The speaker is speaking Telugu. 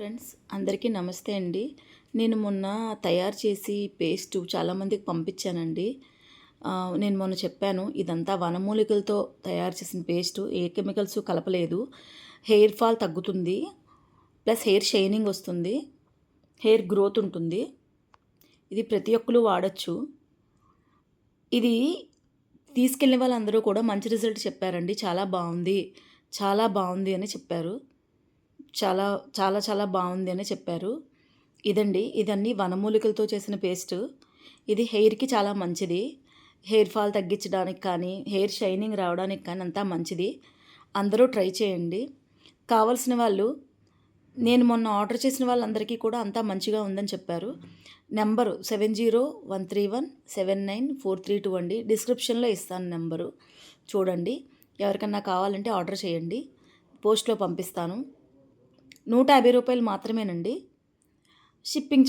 ఫ్రెండ్స్ అందరికీ నమస్తే అండి. నేను మొన్న తయారు చేసి పేస్ట్ చాలామందికి పంపించానండి. నేను మొన్న చెప్పాను ఇదంతా వనమూలికలతో తయారు చేసిన పేస్ట్ ఏ కెమికల్స్ కలపలేదు. హెయిర్ ఫాల్ తగ్గుతుంది ప్లస్ హెయిర్ షైనింగ్ వస్తుంది హెయిర్ గ్రోత్ ఉంటుంది. ఇది ప్రతి ఒక్కరు వాడచ్చు. ఇది తీసుకెళ్ళిన వాళ్ళందరూ కూడా మంచి రిజల్ట్ చెప్పారండి. చాలా బాగుంది చాలా బాగుంది అని చెప్పారు. చాలా చాలా చాలా బాగుంది అని చెప్పారు. ఇదండి. ఇదన్నీ వనమూలికలతో చేసిన పేస్ట్. ఇది హెయిర్కి చాలా మంచిది. హెయిర్ ఫాల్ తగ్గించడానికి కానీ హెయిర్ షైనింగ్ రావడానికి కానీ అంతా మంచిది. అందరూ ట్రై చేయండి. కావలసిన వాళ్ళు నేను మొన్న ఆర్డర్ చేసిన వాళ్ళందరికీ కూడా అంతా మంచిగా ఉందని చెప్పారు. Number seven zero one three one seven nine four three two అండి. డిస్క్రిప్షన్లో ఇస్తాను నెంబరు. చూడండి. ఎవరికన్నా కావాలంటే ఆర్డర్ చేయండి. పోస్ట్లో పంపిస్తాను. నూట యాభై రూపాయలు మాత్రమేనండి. షిప్పింగ్ చా